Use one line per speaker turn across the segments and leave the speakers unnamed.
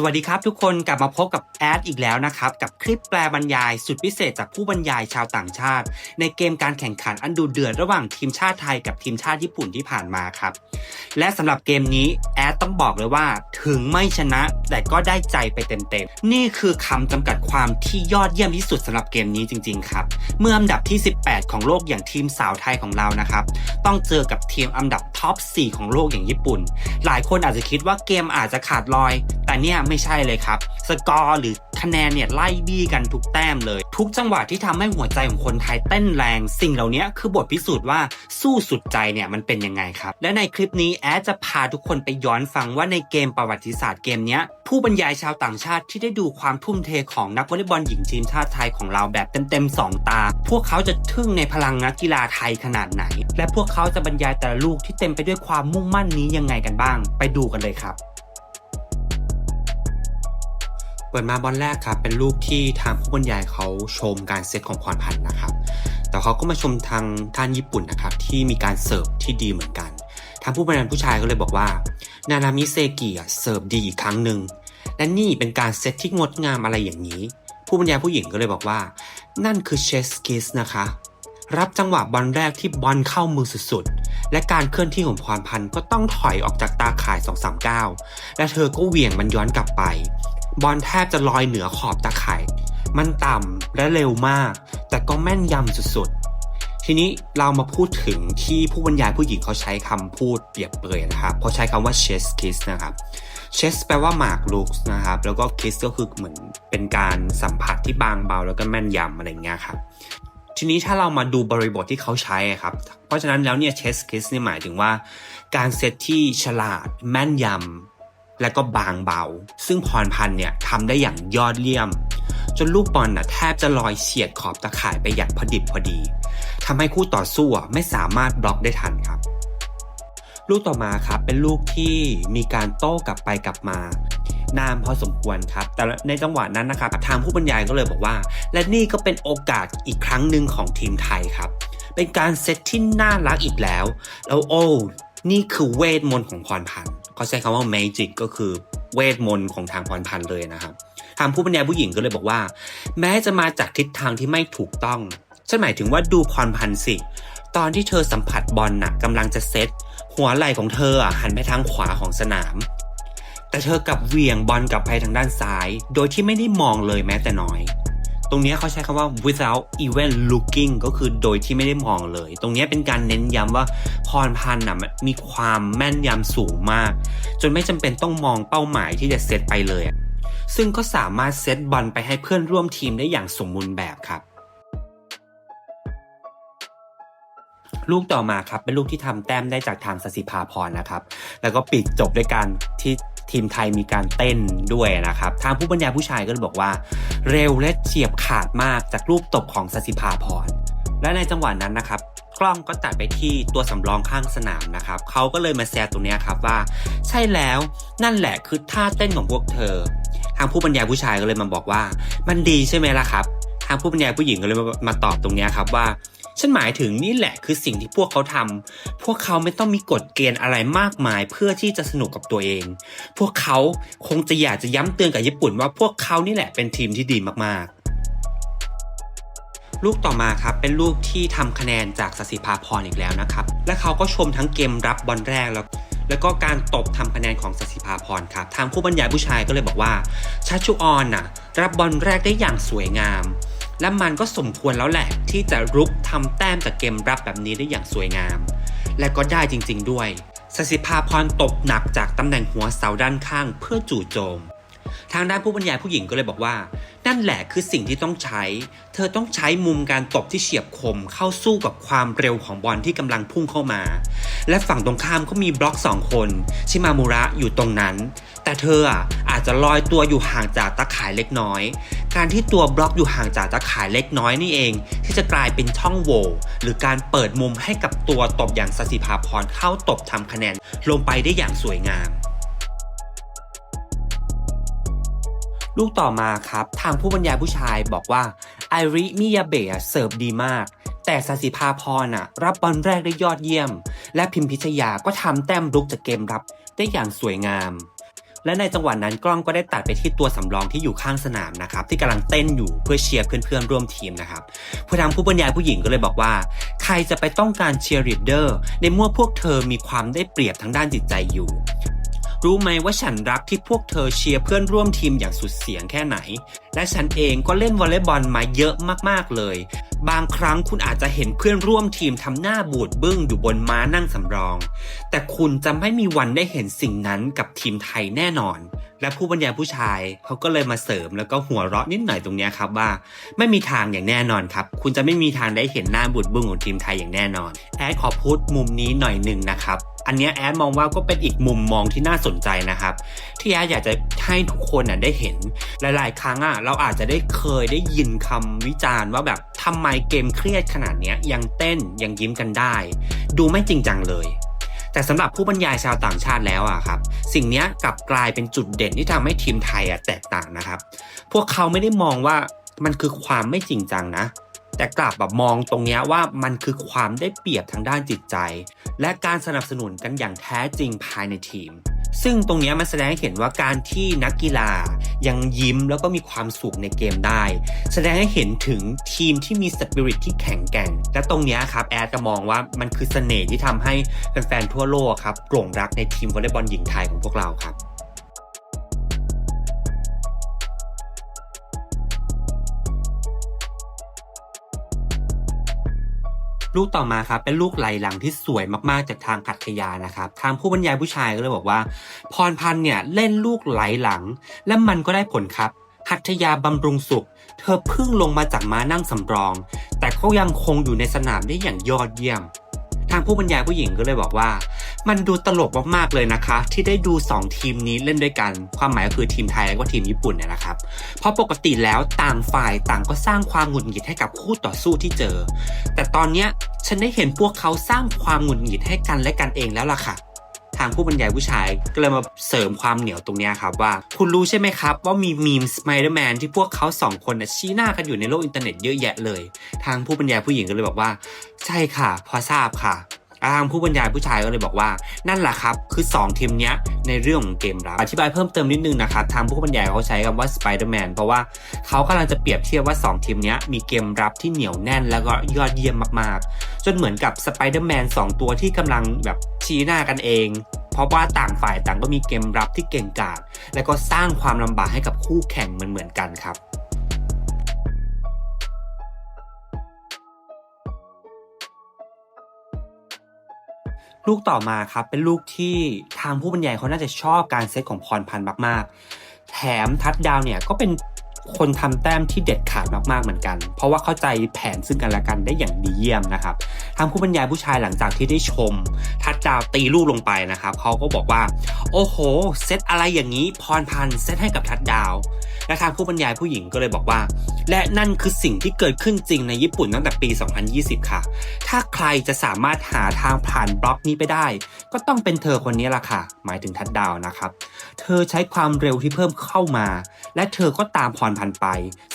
สวัสดีครับทุกคนกลับมาพบกับแอดอีกแล้วนะครับ กับคลิปแปลบรรยายสุดพิเศษจากผู้บรรยายชาวต่างชาติ ในเกมการแข่งขันอันดูเดือดระหว่างทีมชาติไทยกับทีมชาติญี่ปุ่นที่ผ่านมาครับ และสำหรับเกมนี้แอดต้องบอกเลยว่าถึงไม่ชนะ แต่ก็ได้ใจไปเต็มๆ นี่คือคำจำกัดความที่ยอดเยี่ยมที่สุดสำหรับเกมนี้จริงๆครับเมื่ออันดับที่ 18 ของโลกอย่างทีมสาวไทยของเรานะครับต้องเจอกับทีมอันดับท็อป4 ของโลกอย่างญี่ปุ่น หลายคนอาจจะคิดว่าเกมอาจจะขาดลอย แต่เนี่ยไม่ใช่เลยครับ สกอร์หรือคะแนนเนี่ยไล่บี้กันทุกแต้มเลย ทุกจังหวะที่ทำให้หัวใจของคนไทยเต้นแรง สิ่งเหล่านี้คือบทพิสูจน์ว่าสู้สุดใจเนี่ยมันเป็นยังไงครับ และในคลิปนี้แอดจะพาทุกคนไปย้อนฟังว่าในเกมประวัติศาสตร์เกมเนี้ยผู้บรรยายชาวต่างชาติที่ได้ดูความทุ่มเทของนักวอลเลย์บอลหญิงทีมชาติไทยของเราแบบเต็มๆสองตา พวกเขาจะทึ่งในพลังนักกีฬาไทยขนาดไหน และพวกเขาจะบรรยายแต่ละลูกที่เต็มไปด้วยความมุ่งมั่นนี้ยังไงกันบ้าง ไปดูกันเลยครับ เปิดมาบอลแรกครับเป็นลูกที่ทางผู้บรรยายเขาชมการเซตของพรพันธ์นะครับ แต่เขาก็มาชมทางท่านญี่ปุ่นนะครับที่มีการเสิร์ฟที่ดีเหมือนกัน ทางผู้บรรยายผู้ชายก็เลยบอกว่า นานามิเซกิเสิร์ฟดีอีกครั้งหนึ่งและนี่เป็นการเซตที่งดงามอะไรอย่างนี้ ผู้บรรยายผู้หญิงก็เลยบอกว่า นั่นคือเชสกิสนะคะ รับจังหวะบอลแรกที่บอลเข้ามือสุดๆ และการเคลื่อนที่ของพรพันธ์ก็ต้องถอยออกจากตาข่าย2-3-9และเธอก็เหวี่ยงมันย้อนกลับไป บอลแทบจะลอยเหนือขอบตาข่าย มันต่ำและเร็วมาก แต่ก็แม่นยำสุดๆ ทีนี้เรามาพูดถึงที่ผู้บรรยายผู้หญิงเขาใช้คำพูดเปรียบเปรยนะครับเขาใช้คำว่า chess kiss นะครับ chess แปลว่าหมากลุกนะครับ แล้วก็ kiss ก็คือเหมือนเป็นการสัมผัสที่บางเบาแล้วก็แม่นยำอะไรเงี้ยครับทีนี้ถ้าเรามาดูบริบทที่เขาใช้ครับ เพราะฉะนั้นแล้วเนี่ย chess kiss นี่หมายถึงว่า การเซตที่ฉลาดแม่นยำ และก็บางเบา ซึ่งพรพันธ์เนี่ยทำได้อย่างยอดเยี่ยม จนลูกบอลน่ะแทบจะลอยเฉียดขอบตะข่ายไปอย่างพอดิบพอดีทำให้คู่ต่อสู้อะไม่สามารถบล็อกได้ทันครับ ลูกต่อมาครับเป็นลูกที่มีการโต้กลับไปกลับมานานพอสมควรครับ แต่ในจังหวะนั้นนะครับทางผู้บรรยายก็เลยบอกว่า และนี่ก็เป็นโอกาสอีกครั้งหนึ่งของทีมไทยครับ เป็นการเซตที่น่ารักอีกแล้ว แล้วโอ้ นี่คือเวทมนต์ของพรพันธ์ เขาใช้คำว่า magic ก็คือเวทมนต์ของทางพรพันธ์เลยนะครับทางผู้บรรยายผู้หญิงก็เลยบอกว่า แม้จะมาจากทิศทางที่ไม่ถูกต้องฉันหมายถึงว่าดูพรพันธ์สิ ตอนที่เธอสัมผัสบอลน่ะกำลังจะเซตหัวไหล่ของเธออะหันไปทางขวาของสนาม แต่เธอกลับเวี่ยงบอลกลับไปทางด้านซ้าย โดยที่ไม่ได้มองเลยแม้แต่น้อย ตรงนี้เขาใช้คำว่า without even looking ก็คือโดยที่ไม่ได้มองเลย ตรงนี้เป็นการเน้นย้ำว่าพรพันธ์น่ะมันมีความแม่นยำสูงมาก จนไม่จำเป็นต้องมองเป้าหมายที่จะเซตไปเลย ซึ่งก็สามารถเซตบอลไปให้เพื่อนร่วมทีมได้อย่างสมบูรณ์แบบครับลูกต่อมาครับเป็นลูกที่ทำแต้มได้จากทางสสิภาพรนะครับ แล้วก็ปิดจบด้วยการที่ ทีมไทยมีการเต้นด้วยนะครับ ทางผู้บรรยายผู้ชายก็เลยบอกว่า เร็วและเฉียบขาดมากจากลูกตบของสสิภาพร และในจังหวะนั้นนะครับกล้องก็ตัดไปที่ตัวสำรองข้างสนามนะครับเขาก็เลยมาแซวตรงเนี้ยครับว่า ใช่แล้วนั่นแหละคือท่าเต้นของพวกเธอ ทางผู้บรรยายผู้ชายก็เลยมาบอกว่า มันดีใช่ไหมล่ะครับ ทางผู้บรรยายผู้หญิงก็เลยมามาตอบตรงเนี้ยครับว่า ฉันหมายถึงนี่แหละคือสิ่งที่พวกเขาทำพวกเขาไม่ต้องมีกฎเกณฑ์อะไรมากมายเพื่อที่จะสนุกกับตัวเอง พวกเขาคงจะอยากจะย้ำเตือนกับญี่ปุ่นว่าพวกเขานี่แหละเป็นทีมที่ดีมากๆลูกต่อมาครับเป็นลูกที่ทำคะแนนจากสสิภาพรอีกแล้วนะครับ และเขาก็ชมทั้งเกมรับบอลแรกแล้ว แล้วก็การตบทำคะแนนของสสิภาพรครับ ทางผู้บรรยายผู้ชายก็เลยบอกว่าชาชูออนน่ะรับบอลแรกได้อย่างสวยงาม และมันก็สมควรแล้วแหละ ที่จะรุกทำแต้มจากเกมรับแบบนี้ได้อย่างสวยงาม และก็ได้จริง ๆ ด้วยสสิภาพรตกหนักจากตำแหน่งหัวเสาด้านข้างเพื่อจู่โจม ทางด้านผู้บรรยายผู้หญิงก็เลยบอกว่า นั่นแหละคือสิ่งที่ต้องใช้ เธอต้องใช้มุมการตบที่เฉียบคมเข้าสู้กับความเร็วของบอลที่กำลังพุ่งเข้ามา และฝั่งตรงข้ามก็มีบล็อกสองคน ชิมามุระอยู่ตรงนั้น แต่เธออาจจะลอยตัวอยู่ห่างจากตาข่ายเล็กน้อย การที่ตัวบล็อกอยู่ห่างจากตาข่ายเล็กน้อยนี่เอง ที่จะกลายเป็นช่องโหว่หรือการเปิดมุมให้กับตัวตบอย่างสสิภาพรเข้าตบทำคะแนนลงไปได้อย่างสวยงาม ลูกต่อมาครับ ทางผู้บรรยายผู้ชายบอกว่าไอริมิยาเบะเสิร์ฟดีมาก แต่สสิภาพรน่ะรับบอลแรกได้ยอดเยี่ยม และพิมพิชยาก็ทำแต้มรุกจากเกมรับได้อย่างสวยงาม และในจังหวะนั้นกล้องก็ได้ตัดไปที่ตัวสำรองที่อยู่ข้างสนามนะครับที่กำลังเต้นอยู่เพื่อเชียร์เพื่อนๆร่วมทีมนะครับผู้ทางผู้บรรยายผู้หญิงก็เลยบอกว่า ใครจะไปต้องการเชียร์ลีดเดอร์ในเมื่อพวกเธอมีความได้เปรียบทางด้านจิตใจอยู่ รู้ไหมว่าฉันรักที่พวกเธอเชียร์เพื่อนร่วมทีมอย่างสุดเสียงแค่ไหน และฉันเองก็เล่นวอลเลย์บอลมาเยอะมากๆเลย บางครั้งคุณอาจจะเห็นเพื่อนร่วมทีมทำหน้าบูดบึ้งอยู่บนม้านั่งสำรอง แต่คุณจะไม่มีวันได้เห็นสิ่งนั้นกับทีมไทยแน่นอน และผู้บรรยายผู้ชายเขาก็เลยมาเสริมแล้วก็หัวเราะนิดหน่อยตรงนี้ครับว่า ไม่มีทางอย่างแน่นอนครับ คุณจะไม่มีทางได้เห็นหน้าบุดบึ้งของทีมไทยอย่างแน่นอน แอดขอพูดมุมนี้หน่อยหนึ่งนะครับอันนี้แอดมองว่าก็เป็นอีกมุมมองที่น่าสนใจนะครับ ที่แอดอยากจะให้ทุกคนน่ะได้เห็นหลาย ๆ ครั้งอะเราอาจจะได้เคยได้ยินคำวิจารณ์ว่าแบบทำไมเกมเครียดขนาดเนี้ยยังเต้นยังยิ้มกันได้ ดูไม่จริงจังเลย แต่สำหรับผู้บรรยายชาวต่างชาติแล้วอะครับ สิ่งนี้กลับกลายเป็นจุดเด่นที่ทำให้ทีมไทยอะแตกต่างนะครับ พวกเขาไม่ได้มองว่ามันคือความไม่จริงจังนะ แต่กลับแบบมองตรงนี้ว่ามันคือความได้เปรียบทางด้านจิตใจ และการสนับสนุนกันอย่างแท้จริงภายในทีม ซึ่งตรงนี้มันแสดงให้เห็นว่าการที่นักกีฬายังยิ้มแล้วก็มีความสุขในเกมได้ แสดงให้เห็นถึงทีมที่มีสปิริตที่แข็งแกร่ง และตรงนี้ครับแอดจะมองว่ามันคือเสน่ห์ที่ทำให้แฟนๆทั่วโลกครับหลงรักในทีมวอลเลย์บอลหญิงไทยของพวกเราครับ ลูกต่อมาครับเป็นลูกไหลหลังที่สวยมากๆจากทางขัตยานะครับทางผู้บรรยายผู้ชายก็เลยบอกว่า พรพันธ์เนี่ยเล่นลูกไหลหลัง และมันก็ได้ผลครับหัตถยาบำรุงสุข เธอเพิ่งลงมาจากม้านั่งสำรอง แต่ก็ยังคงอยู่ในสนามได้อย่างยอดเยี่ยม ทางผู้บรรยายผู้หญิงก็เลยบอกว่า มันดูตลกมากๆเลยนะคะ ที่ได้ดู 2 ทีมนี้เล่นด้วยกัน ความหมายก็คือทีมไทยและก็ทีมญี่ปุ่นเนี่ยนะครับ เพราะปกติแล้วต่างฝ่ายต่างก็สร้างความหงุดหงิดให้กับคู่ต่อสู้ที่เจอ แต่ตอนเนี้ย ฉันได้เห็นพวกเขาสร้างความหงุดหงิดให้กันและกันเองแล้วล่ะค่ะ ทางผู้บรรยายผู้ชายก็เลยมาเสริมความเหนียวตรงนี้ครับว่า คุณรู้ใช่ไหมครับ ว่ามีมีมสไปเดอร์แมนที่พวกเขาสองคนนะชี้หน้ากันอยู่ในโลกอินเทอร์เน็ตเยอะแยะเลย ทางผู้บรรยายผู้หญิงก็เลยบอกว่า ใช่ค่ะ พอทราบค่ะ ทางผู้บรรยายผู้ชายก็เลยบอกว่า นั่นแหละครับ คือ 2 ทีมเนี้ยในเรื่องของเกมรับอธิบายเพิ่มเติมนิดนึงนะครับทางผู้บรรยายเขาใช้คำว่า Spider-Man เพราะว่าเขากำลังจะเปรียบเทียบว่า 2 ทีมเนี้ยมีเกมรับที่เหนียวแน่นแล้วก็ยอดเยี่ยมมากๆ จนเหมือนกับ Spider-Man 2 ตัวที่กำลังแบบชี้หน้ากันเองเพราะว่าต่างฝ่ายต่างก็มีเกมรับที่เก่งกาจและก็สร้างความลำบากให้กับคู่แข่งเหมือนๆกันครับ ลูกต่อมาครับเป็นลูกที่ทางผู้บรรยายเขาน่าจะชอบการเซตของพรพันธ์มาก ๆ แถมทัดดาวเนี่ยก็เป็นคนทำแต้มที่เด็ดขาดมากๆเหมือนกัน เพราะว่าเข้าใจแผนซึ่งกันและกันได้อย่างดีเยี่ยมนะครับทางผู้บรรยายผู้ชายหลังจากที่ได้ชม ทัดดาวตีลูกลงไปนะครับเขาก็บอกว่า โอ้โห เซตอะไรอย่างนี้พรพันธ์เซตให้กับทัดดาว และทางผู้บรรยายผู้หญิงก็เลยบอกว่า และนั่นคือสิ่งที่เกิดขึ้นจริงในญี่ปุ่นตั้งแต่ปี 2020 ค่ะ ถ้าใครจะสามารถหาทางผ่านบล็อกนี้ไปได้ ก็ต้องเป็นเธอคนนี้ล่ะค่ะ หมายถึงทัดดาวนะครับ เธอใช้ความเร็วที่เพิ่มเข้ามา และเธอก็ตามพรพันไป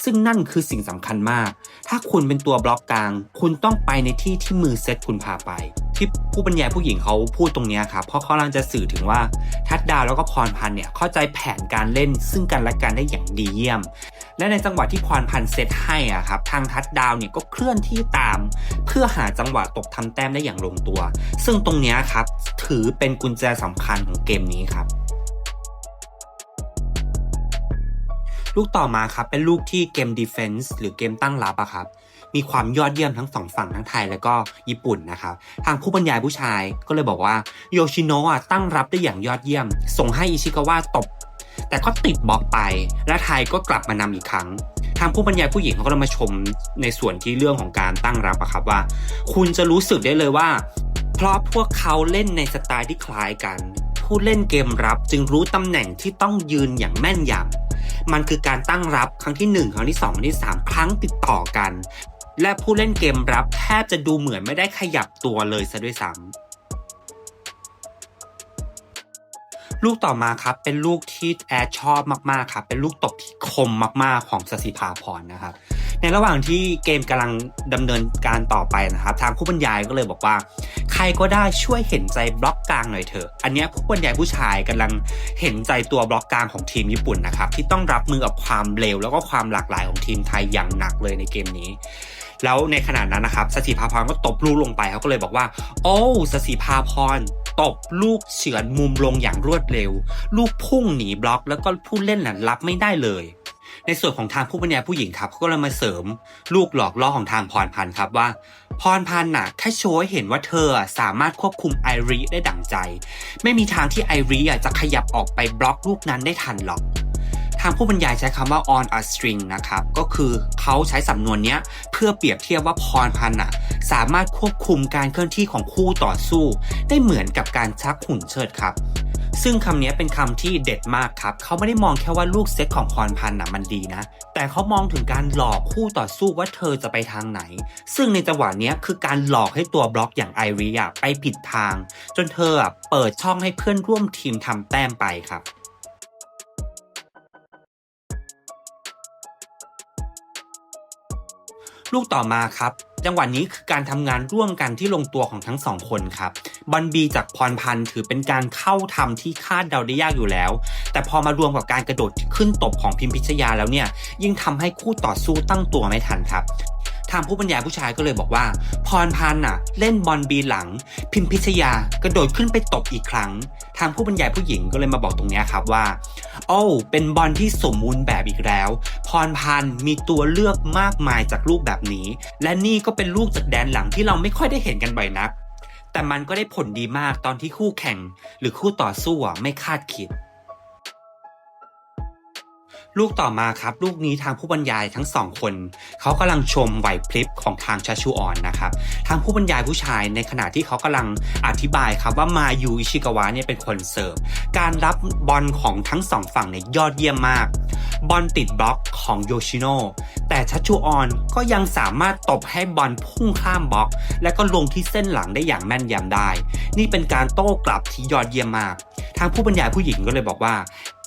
ซึ่งนั่นคือสิ่งสำคัญมาก ถ้าคุณเป็นตัวบล็อกกลาง คุณต้องไปในที่ที่มือเซตคุณพาไป ที่ผู้บรรยายผู้หญิงเขาพูดตรงนี้ครับ เพราะเขากำลังจะสื่อถึงว่าทัดดาวแล้วก็พรพันธ์เนี่ยเข้าใจแผนการเล่นซึ่งกันและกันได้อย่างดีเยี่ยม และในจังหวะที่พรพันธ์เซตให้อะครับทางทัดดาวเนี่ยก็เคลื่อนที่ตาม เพื่อหาจังหวะตกทำแต้มได้อย่างลงตัว ซึ่งตรงนี้ครับถือเป็นกุญแจสำคัญของเกมนี้ครับลูกต่อมาครับเป็นลูกที่เกม defense หรือเกมตั้งรับอะครับ มีความยอดเยี่ยมทั้งสองฝั่งทั้งไทยและก็ญี่ปุ่นนะครับทางผู้บรรยายผู้ชายก็เลยบอกว่าโยชิโนะตั้งรับได้อย่างยอดเยี่ยม ส่งให้อิชิกาวะตบ แต่ก็ติดบล็อกไป และไทยก็กลับมานำอีกครั้งทางผู้บรรยายผู้หญิงเขาก็เลยมาชมในส่วนที่เรื่องของการตั้งรับอะครับว่า คุณจะรู้สึกได้เลยว่า เพราะพวกเขาเล่นในสไตล์ที่คล้ายกัน ผู้เล่นเกมรับจึงรู้ตำแหน่งที่ต้องยืนอย่างแม่นยำมันคือการตั้งรับครั้งที่ 1 ครั้งที่ 2 ครั้งที่ 3 ครั้งติดต่อกัน และผู้เล่นเกมรับแทบจะดูเหมือนไม่ได้ขยับตัวเลยซะด้วยซ้ำลูกต่อมาครับเป็นลูกที่แอดชอบมากๆครับเป็นลูกตบที่คมมากๆของสสิภาพรนะครับ ในระหว่างที่เกมกำลังดำเนินการต่อไปนะครับ ทางผู้บรรยายก็เลยบอกว่า ใครก็ได้ช่วยเห็นใจบล็อกกลางหน่อยเถอะ อันนี้ผู้บรรยายผู้ชายกำลังเห็นใจตัวบล็อกกลางของทีมญี่ปุ่นนะครับที่ต้องรับมือกับความเร็วแล้วก็ความหลากหลายของทีมไทยอย่างหนักเลยในเกมนี้ แล้วในขณะนั้นนะครับสสิภาพรก็ตบลูกลงไปเขาก็เลยบอกว่า โอ้สสิภาพรตบลูกเฉือนมุมลงอย่างรวดเร็ว ลูกพุ่งหนีบล็อก แล้วก็ผู้เล่นน่ะรับไม่ได้เลย ในส่วนของทางผู้บรรยายผู้หญิงครับเขาก็เลยมาเสริมลูกหลอกล่อของทางพรพันธ์ครับว่า พรพันธ์น่ะแค่โชว์ให้เห็นว่าเธอสามารถควบคุมไอริได้ดั่งใจ ไม่มีทางที่ไอริจะขยับออกไปบล็อกลูกนั้นได้ทันหรอก ทางผู้บรรยายใช้คำว่า on a string นะครับ ก็คือเขาใช้สำนวนเนี้ยเพื่อเปรียบเทียบว่าพรพันธ์น่ะสามารถควบคุมการเคลื่อนที่ของคู่ต่อสู้ ได้เหมือนกับการชักหุ่นเชิดครับซึ่งคำนี้เป็นคำที่เด็ดมากครับ เขาไม่ได้มองแค่ว่าลูกเซตของพรพันธ์น่ะมันดีนะ แต่เขามองถึงการหลอกคู่ต่อสู้ว่าเธอจะไปทางไหน ซึ่งในจังหวะนี้คือการหลอกให้ตัวบล็อกอย่างไอริอะไปผิดทาง จนเธอเปิดช่องให้เพื่อนร่วมทีมทำแต้มไปครับ ลูกต่อมาครับ จังหวะนี้คือการทำงานร่วมกันที่ลงตัวของทั้งสองคนครับบอลบีจากพรพันธ์ถือเป็นการเข้าทำที่คาดเดาได้ยากอยู่แล้ว แต่พอมารวมกับการกระโดดขึ้นตบของพิมพิชยาแล้วเนี่ย ยิ่งทำให้คู่ต่อสู้ตั้งตัวไม่ทันครับ ทางผู้บรรยายผู้ชายก็เลยบอกว่า พรพันธ์น่ะ เล่นบอลบีหลัง พิมพิชยากระโดดขึ้นไปตบอีกครั้ง ทางผู้บรรยายผู้หญิงก็เลยมาบอกตรงนี้ครับว่าโอ้เป็นบอลที่สมบูรณ์แบบอีกแล้ว พรพันธ์มีตัวเลือกมากมายจากลูกแบบนี้ และนี่ก็เป็นลูกจากแดนหลังที่เราไม่ค่อยได้เห็นกันบ่อยนักแต่มันก็ได้ผลดีมากตอนที่คู่แข่ง หรือคู่ต่อสู้ไม่คาดคิด ลูกต่อมาครับ ลูกนี้ทางผู้บรรยายทั้งสองคนเขากำลังชมไหวพริบของทางชาชูออนนะครับทางผู้บรรยายผู้ชายในขณะที่เขากำลังอธิบายครับว่ามายูอิชิกาวะเนี่ยเป็นคนเสิร์ฟการรับบอลของทั้งสองฝั่งเนี่ยยอดเยี่ยมมากบอลติดบล็อกของโยชิโนแต่ชัชชูออนก็ยังสามารถตบให้บอลพุ่งข้ามบล็อก และก็ลงที่เส้นหลังได้อย่างแม่นยำได้ นี่เป็นการโต้กลับที่ยอดเยี่ยมมาก ทางผู้บรรยายผู้หญิงก็เลยบอกว่า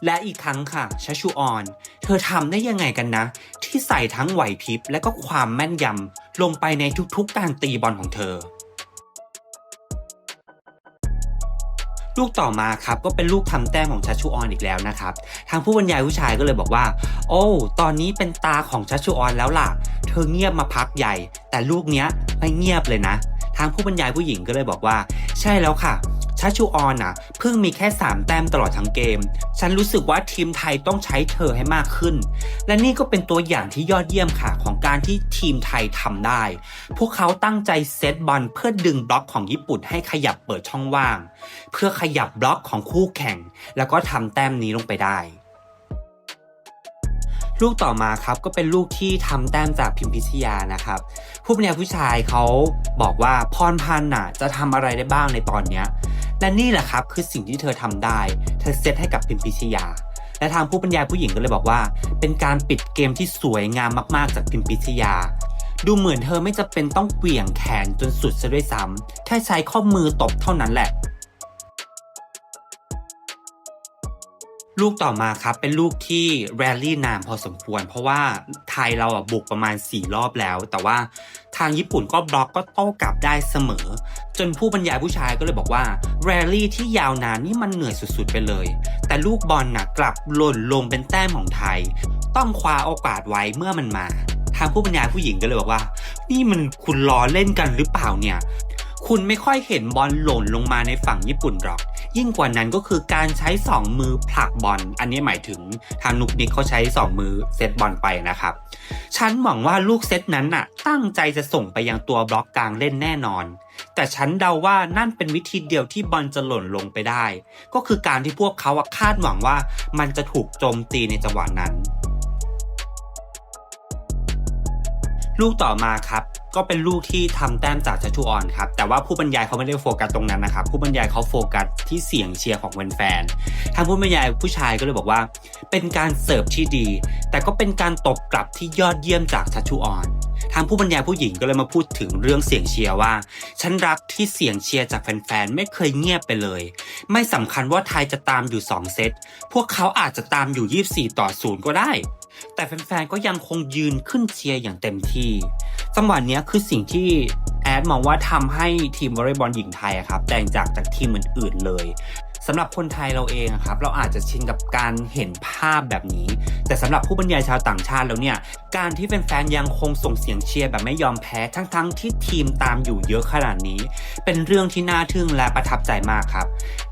และอีกครั้งค่ะชัชชูออน เธอทำได้ยังไงกันนะ ที่ใส่ทั้งไหวพริบและก็ความแม่นยำลงไปในทุกๆการตีบอลของเธอ ลูกต่อมาครับก็เป็นลูกทำแต้มของชัชชูออนอีกแล้วนะครับ ทางผู้บรรยายผู้ชายก็เลยบอกว่า โอ้ ตอนนี้เป็นตาของชัชชูออนแล้วล่ะ เธอเงียบมาพักใหญ่ แต่ลูกเนี้ยไม่เงียบเลยนะ ทางผู้บรรยายผู้หญิงก็เลยบอกว่า ใช่แล้วค่ะ ชัชูออนอะเพิ่งมีแค่ 3 แต้มตลอดทั้งเกม ฉันรู้สึกว่าทีมไทยต้องใช้เธอให้มากขึ้น และนี่ก็เป็นตัวอย่างที่ยอดเยี่ยมค่ะของการที่ทีมไทยทำได้ พวกเขาตั้งใจเซตบอลเพื่อดึงบล็อกของญี่ปุ่นให้ขยับเปิดช่องว่าง เพื่อขยับบล็อกของคู่แข่ง แล้วก็ทำแต้มนี้ลงไปได้ลูกต่อมาครับก็เป็นลูกที่ทำแต้มจากพิมพิชยานะครับ ผู้บรรยายผู้ชายเขาบอกว่าพรพันธ์น่ะจะทำอะไรได้บ้างในตอนเนี้ย และนี่แหละครับคือสิ่งที่เธอทำได้ เธอเซตให้กับพิมพิชยา และทางผู้บรรยายผู้หญิงก็เลยบอกว่า เป็นการปิดเกมที่สวยงามมากๆจากพิมพิชยา ดูเหมือนเธอไม่จะเป็นต้องเหวี่ยงแขนจนสุดซะด้วยซ้ำแค่ใช้ข้อมือตบเท่านั้นแหละลูกต่อมาครับเป็นลูกที่แรลลี่นานพอสมควร เพราะว่าไทยเราอะบุกประมาณ 4 รอบแล้ว แต่ว่า ทางญี่ปุ่นก็บล็อกก็โต้กลับได้เสมอ จนผู้บรรยายผู้ชายก็เลยบอกว่าแรลลี่ที่ยาวนานนี่มันเหนื่อยสุดๆไปเลย แต่ลูกบอลน่ะกลับหล่นลงเป็นแต้มของไทย ต้องคว้าโอกาสไว้เมื่อมันมาทางผู้บรรยายผู้หญิงก็เลยบอกว่า นี่มันคุณล้อเล่นกันหรือเปล่าเนี่ย คุณไม่ค่อยเห็นบอลหล่นลงมาในฝั่งญี่ปุ่นหรอก ยิ่งกว่านั้นก็คือการใช้ 2 มือผลักบอล อันนี้หมายถึงทางนุกนิกเขาใช้ 2 มือเซตบอลไปนะครับ ฉันหวังว่าลูกเซตนั้นน่ะ ตั้งใจจะส่งไปยังตัวบล็อกกลางเล่นแน่นอน แต่ฉันเดาว่านั่นเป็นวิธีเดียวที่บอลจะหล่นลงไปได้ ก็คือการที่พวกเขาคาดหวังว่ามันจะถูกโจมตีในจังหวะนั้น ลูกต่อมาครับ ก็เป็นลูกที่ทำแต้มจากชัชชูออนครับ แต่ว่าผู้บรรยายเขาไม่ได้โฟกัสตรงนั้นนะครับ ผู้บรรยายเขาโฟกัสที่เสียงเชียร์ของแฟนๆทางผู้บรรยายผู้ชายก็เลยบอกว่า เป็นการเสิร์ฟที่ดี แต่ก็เป็นการตบกลับที่ยอดเยี่ยมจากชัชชูออนทางผู้บรรยายผู้หญิงก็เลยมาพูดถึงเรื่องเสียงเชียร์ว่า ฉันรักที่เสียงเชียร์จากแฟนๆ ไม่เคยเงียบไปเลย ไม่สำคัญว่าไทยจะตามอยู่ 2 เซต พวกเขาอาจจะตามอยู่ 24 ต่อ 0 ก็ได้ แต่แฟนๆ ก็ยังคงยืนขึ้นเชียร์อย่างเต็มที่ จังหวะนี้คือสิ่งที่แอดมองว่าทำให้ทีมวอลเลย์บอลหญิงไทยอะครับแตกจากจากทีมอื่นๆเลยสำหรับคนไทยเราเองครับเราอาจจะชินกับการเห็นภาพแบบนี้ แต่สำหรับผู้บรรยายชาวต่างชาติแล้วเนี่ยการที่แฟนๆยังคงส่งเสียงเชียร์แบบไม่ยอมแพ้ทั้งๆที่ทีมตามอยู่เยอะขนาดนี้ เป็นเรื่องที่น่าทึ่งและประทับใจมากครับ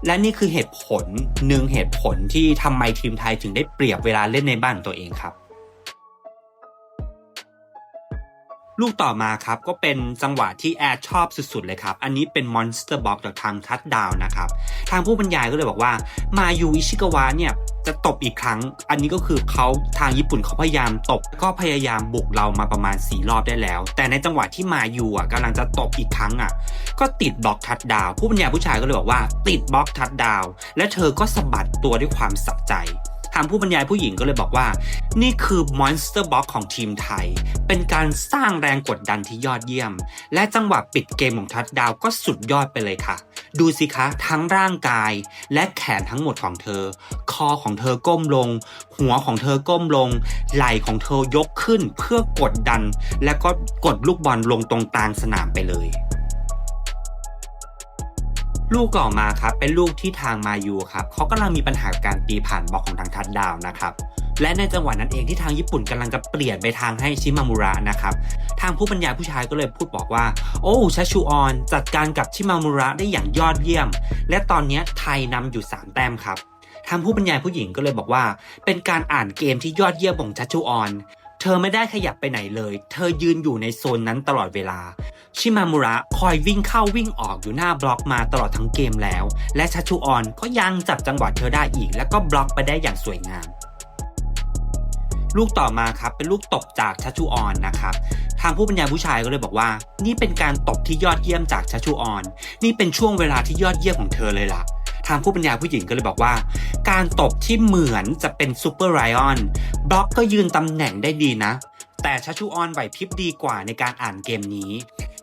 และนี่คือเหตุผลหนึ่งเหตุผลที่ทำไมทีมไทยถึงได้เปรียบเวลาเล่นในบ้านตัวเองครับ ลูกต่อมาครับ ก็เป็นจังหวะที่แอดชอบสุดๆเลยครับ อันนี้เป็นมอนสเตอร์บ็อกจากทางทัดดาวนะครับ ทางผู้บรรยายก็เลยบอกว่ามายูอิชิกาวะเนี่ยจะตบอีกครั้ง อันนี้ก็คือเขาทางญี่ปุ่นเขาพยายามตบ ก็พยายามบุกเรามาประมาณ 4 รอบได้แล้ว แต่ในจังหวะที่มายูอะกำลังจะตบอีกครั้งอะ ก็ติดบล็อกทัดดาว ผู้บรรยายผู้ชายก็เลยบอกว่า ติดบล็อกทัดดาว และเธอก็สะบัดตัวด้วยความสะใจ ทางผู้บรรยายผู้หญิงก็เลยบอกว่า นี่คือ Monster Box ของทีมไทย เป็นการสร้างแรงกดดันที่ยอดเยี่ยม และจังหวะปิดเกมของทัดดาวก็สุดยอดไปเลยค่ะ ดูสิคะ ทั้งร่างกายและแขนทั้งหมดของเธอ คอของเธอก้มลง หัวของเธอก้มลง ไหล่ของเธอยกขึ้นเพื่อกดดัน และก็กดลูกบอลลงตรงกลางสนามไปเลย ลูกต่อมาครับเป็นลูกที่ทางมายูครับเขากำลังมีปัญหาการตีผ่านบล็อกของทางทัดดาวนะครับและในจังหวะนั้นเองที่ทางญี่ปุ่นกำลังจะเปลี่ยนไปทางให้ชิมามุระนะครับทางผู้บรรยายผู้ชายก็เลยพูดบอกว่า โอ้ชัชชูออน จัดการกับชิมามุระได้อย่างยอดเยี่ยม และตอนนี้ไทยนำอยู่ 3 แต้มครับทางผู้บรรยายผู้หญิงก็เลยบอกว่า เป็นการอ่านเกมที่ยอดเยี่ยมของชัชชูออน เธอไม่ได้ขยับไปไหนเลย เธอยืนอยู่ในโซนนั้นตลอดเวลา ชิมามุระคอยวิ่งเข้าวิ่งออกอยู่หน้าบล็อกมาตลอดทั้งเกมแล้ว และชัชูออนก็ยังจับจังหวะเธอได้อีก แล้วก็บล็อกไปได้อย่างสวยงาม ลูกต่อมาครับเป็นลูกตบจากชัชูออนนะครับทางผู้บรรยายผู้ชายก็เลยบอกว่า นี่เป็นการตบที่ยอดเยี่ยมจากชัชชูออน นี่เป็นช่วงเวลาที่ยอดเยี่ยมของเธอเลยล่ะ ทางผู้บรรยายผู้หญิงก็เลยบอกว่า การตบที่เหมือนจะเป็นซูเปอร์ไรออนบล็อกก็ยืนตำแหน่งได้ดีนะ แต่ชัชชูออนไหวพริบดีกว่าในการอ่านเกมนี้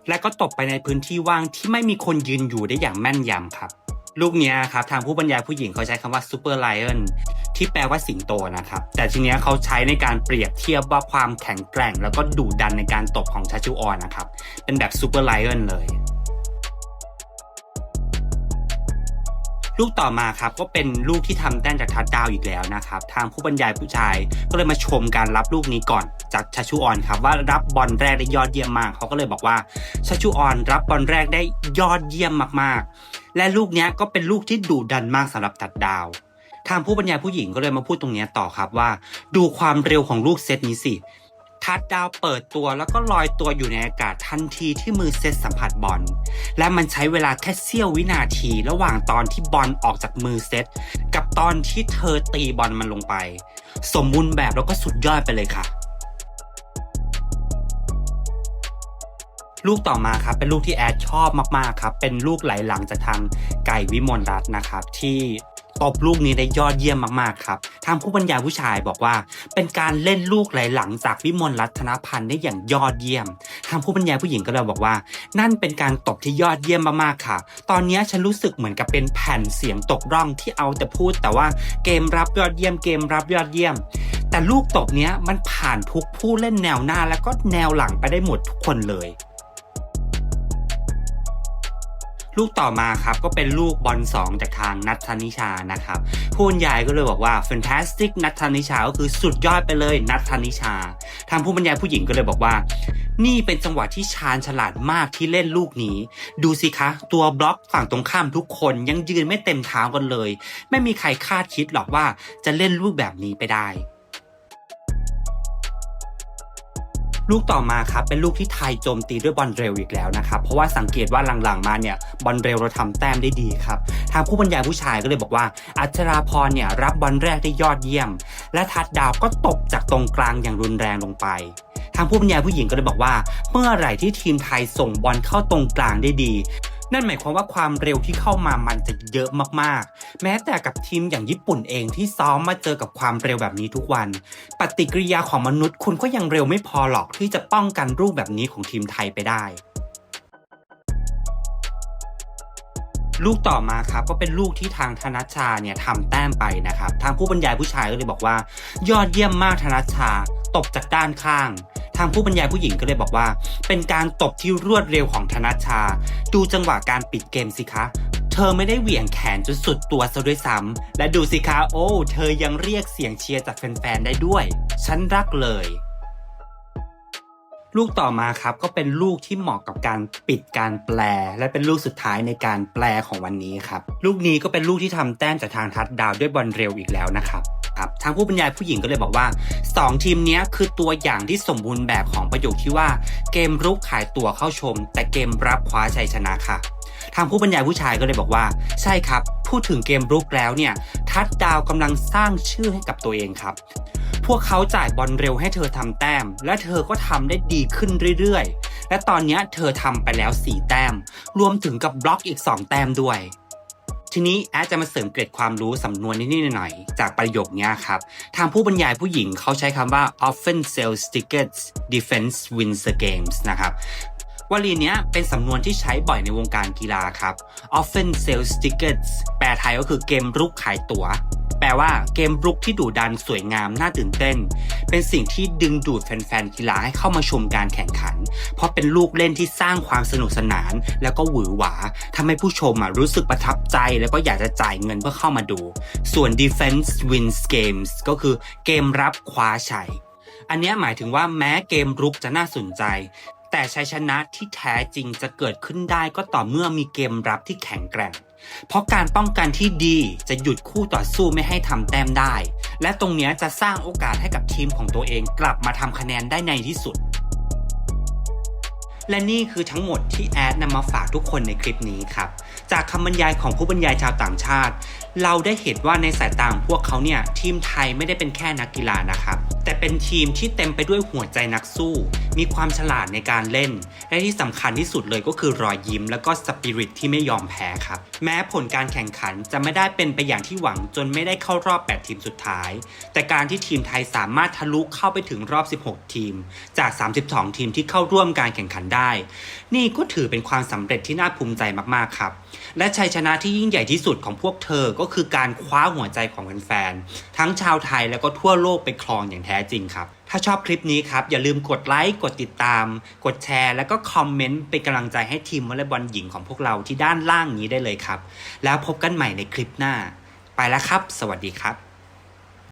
และก็ตบไปในพื้นที่ว่างที่ไม่มีคนยืนอยู่ได้อย่างแม่นยำครับ ลูกเนี้ยครับทางผู้บรรยายผู้หญิงเขาใช้คำว่าซูเปอร์ไลออนที่แปลว่าสิงโตนะครับ แต่ทีเนี้ยเขาใช้ในการเปรียบเทียบว่าความแข็งแกร่ง แล้วก็ดุดันในการตบของชัชชูออนนะครับ เป็นแบบซูเปอร์ไลออนเลย ลูกต่อมาครับก็เป็นลูกที่ทำแต้มจากทัดดาวอีกแล้วนะครับทางผู้บรรยายผู้ชายก็เลยมาชมการรับลูกนี้ก่อนจากชัชชูออนครับว่ารับบอลแรกได้ยอดเยี่ยมมาก เขาก็เลยบอกว่าชัชชูออนรับบอลแรกได้ยอดเยี่ยมมากๆ และลูกนี้ก็เป็นลูกที่ดุดันมากสำหรับทัดดาวทางผู้บรรยายผู้หญิงก็เลยมาพูดตรงนี้ต่อครับว่า ดูความเร็วของลูกเซตนี้สิ ทัดดาวเปิดตัวแล้วก็ลอยตัวอยู่ในอากาศทันทีที่มือเซตสัมผัสบอล และมันใช้เวลาแค่เสี้ยววินาทีระหว่างตอนที่บอลออกจากมือเซตกับตอนที่เธอตีบอลมันลงไป สมบูรณ์แบบแล้วก็สุดยอดไปเลยค่ะ ลูกต่อมาครับเป็นลูกที่แอดชอบมากๆครับเป็นลูกไหลหลังจากทางไก่วิมลรัตน์นะครับที่ ตบลูกนี้ได้ยอดเยี่ยมมากๆครับทางผู้บรรยายผู้ชายบอกว่า เป็นการเล่นลูกไหลหลังจากวิมลรัตนพันธ์ได้อย่างยอดเยี่ยมทางผู้บรรยายผู้หญิงก็เลยบอกว่า นั่นเป็นการตบที่ยอดเยี่ยมมากๆค่ะ ตอนนี้ฉันรู้สึกเหมือนกับเป็นแผ่นเสียงตกร่องที่เอาแต่พูด แต่ว่าเกมรับยอดเยี่ยมเกมรับยอดเยี่ยมแต่ลูกตบเนี้ยมันผ่านทุกผู้เล่นแนวหน้าแล้วก็แนวหลังไปได้หมดทุกคนเลย ลูกต่อมาครับก็เป็นลูกบอลสองจากทางนัทธนิชานะครับผู้บรรยายก็เลยบอกว่า fantastic นัทธนิชาก็คือสุดยอดไปเลยนัทธนิชา ทางผู้บรรยายผู้หญิงก็เลยบอกว่า นี่เป็นจังหวะที่ชาญฉลาดมากที่เล่นลูกนี้ ดูสิคะ ตัวบล็อกฝั่งตรงข้ามทุกคนยังยืนไม่เต็มเท้ากันเลย ไม่มีใครคาดคิดหรอกว่าจะเล่นลูกแบบนี้ไปได้ ลูกต่อมาครับเป็นลูกที่ไทยโจมตีด้วยบอลเร็วอีกแล้วนะครับ เพราะว่าสังเกตว่าหลังๆมาเนี่ยบอลเร็วเราทำแต้มได้ดีครับ ทางผู้บรรยายผู้ชายก็เลยบอกว่า อัชราพรเนี่ยรับบอลแรกได้ยอดเยี่ยม และทัดดาวก็ตกจากตรงกลางอย่างรุนแรงลงไปทางผู้บรรยายผู้หญิงก็เลยบอกว่า เมื่อไหร่ที่ทีมไทยส่งบอลเข้าตรงกลางได้ดี นั่นหมายความว่าความเร็วที่เข้ามามันจะเยอะมากๆ แม้แต่กับทีมอย่างญี่ปุ่นเองที่ซ้อมมาเจอกับความเร็วแบบนี้ทุกวัน ปฏิกิริยาของมนุษย์คุณก็ยังเร็วไม่พอหรอกที่จะป้องกันรูปแบบนี้ของทีมไทยไปได้ ลูกต่อมาครับก็เป็นลูกที่ทางธนัชชาเนี่ยทำแต้มไปนะครับทางผู้บรรยายผู้ชายก็เลยบอกว่า ยอดเยี่ยมมากธนัชชาตบจากด้านข้าง ทางผู้บรรยายผู้หญิงก็เลยบอกว่า เป็นการตบที่รวดเร็วของธนัชชา ดูจังหวะการปิดเกมสิคะเธอไม่ได้เหวี่ยงแขนจนสุดตัวซะด้วยซ้ำและดูสิคะโอ้ เธอยังเรียกเสียงเชียร์จากแฟนๆได้ด้วย ฉันรักเลย ลูกต่อมาครับก็เป็นลูกที่เหมาะกับการปิดการแปล และเป็นลูกสุดท้ายในการแปลของวันนี้ครับลูกนี้ก็เป็นลูกที่ทำแต้มจากทางทัดดาวด้วยบอลเร็วอีกแล้วนะครับครับทางผู้บรรยายผู้หญิงก็เลยบอกว่า 2 ทีมนี้คือตัวอย่างที่สมบูรณ์แบบของประโยคที่ว่า เกมรุกขายตั๋วเข้าชม แต่เกมรับคว้าชัยชนะค่ะ ทางผู้บรรยายผู้ชายก็เลยบอกว่า ใช่ครับ พูดถึงเกมรุกแล้วเนี่ย ทัดดาวกำลังสร้างชื่อให้กับตัวเองครับ วกเขาจ่ายบอลเร็วให้เธอทำแต้ม และเธอก็ทำได้ดีขึ้นเรื่อยๆ และตอนนี้เธอทำไปแล้ว 4 แต้ม รวมถึงกับบล็อกอีก 2 แต้มด้วย ทีนี้แอดจะมาเสริมเกร็ดความรู้สำนวนนิดๆหน่อยๆจากประโยคนี้ครับ ทางผู้บรรยายผู้หญิงเขาใช้คำว่า often sells tickets defense wins the games นะครับ วลีนี้เป็นสำนวนที่ใช้บ่อยในวงการกีฬาครับ often sells tickets แปลไทยก็คือเกมรุกขายตั๋ว แปลว่าเกมรุกที่ดุดันสวยงามน่าตื่นเต้น เป็นสิ่งที่ดึงดูดแฟนๆกีฬาให้เข้ามาชมการแข่งขัน เพราะเป็นลูกเล่นที่สร้างความสนุกสนาน แล้วก็หวือหวาทำให้ผู้ชมรู้สึกประทับใจแล้วก็อยากจะจ่ายเงินเพื่อเข้ามาดู ส่วน defense wins games ก็คือเกมรับคว้าชัยอันนี้หมายถึงว่าแม้เกมรุกจะน่าสนใจ แต่ชัยชนะที่แท้จริงจะเกิดขึ้นได้ก็ต่อเมื่อมีเกมรับที่แข็งแกร่ง เพราะการป้องกันที่ดีจะหยุดคู่ต่อสู้ไม่ให้ทำแต้มได้ และตรงเนี้ยจะสร้างโอกาสให้กับทีมของตัวเองกลับมาทำคะแนนได้ในที่สุด และนี่คือทั้งหมดที่แอดนำมาฝากทุกคนในคลิปนี้ครับ จากคำบรรยายของผู้บรรยายชาวต่างชาติ เราได้เห็นว่าในสายตาพวกเขาเนี่ยทีมไทยไม่ได้เป็นแค่นักกีฬานะครับ แต่เป็นทีมที่เต็มไปด้วยหัวใจนักสู้ มีความฉลาดในการเล่น และที่สำคัญที่สุดเลยก็คือรอยยิ้ม แล้วก็สปิริตที่ไม่ยอมแพ้ครับ แม้ผลการแข่งขันจะไม่ได้เป็นไปอย่างที่หวังจนไม่ได้เข้ารอบ 8 ทีมสุดท้าย แต่การที่ทีมไทยสามารถทะลุเข้าไปถึงรอบ 16 ทีม จาก 32 ทีมที่เข้าร่วมการแข่งขันได้นี่ก็ถือเป็นความสำเร็จที่น่าภูมิใจมากๆครับ และชัยชนะที่ยิ่งใหญ่ที่สุดของพวกเธอก็คือการคว้าหัวใจของแฟนๆทั้งชาวไทยแล้วก็ทั่วโลกไปครองอย่างแท้จริงครับถ้าชอบคลิปนี้ครับ อย่าลืมกดไลค์ กดติดตาม กดแชร์ แล้วก็คอมเมนต์เป็นกำลังใจให้ทีมวอลเลย์บอลหญิงของพวกเราที่ด้านล่างนี้ได้เลยครับ แล้วพบกันใหม่ในคลิปหน้า ไปแล้วครับ สวัสดีครับ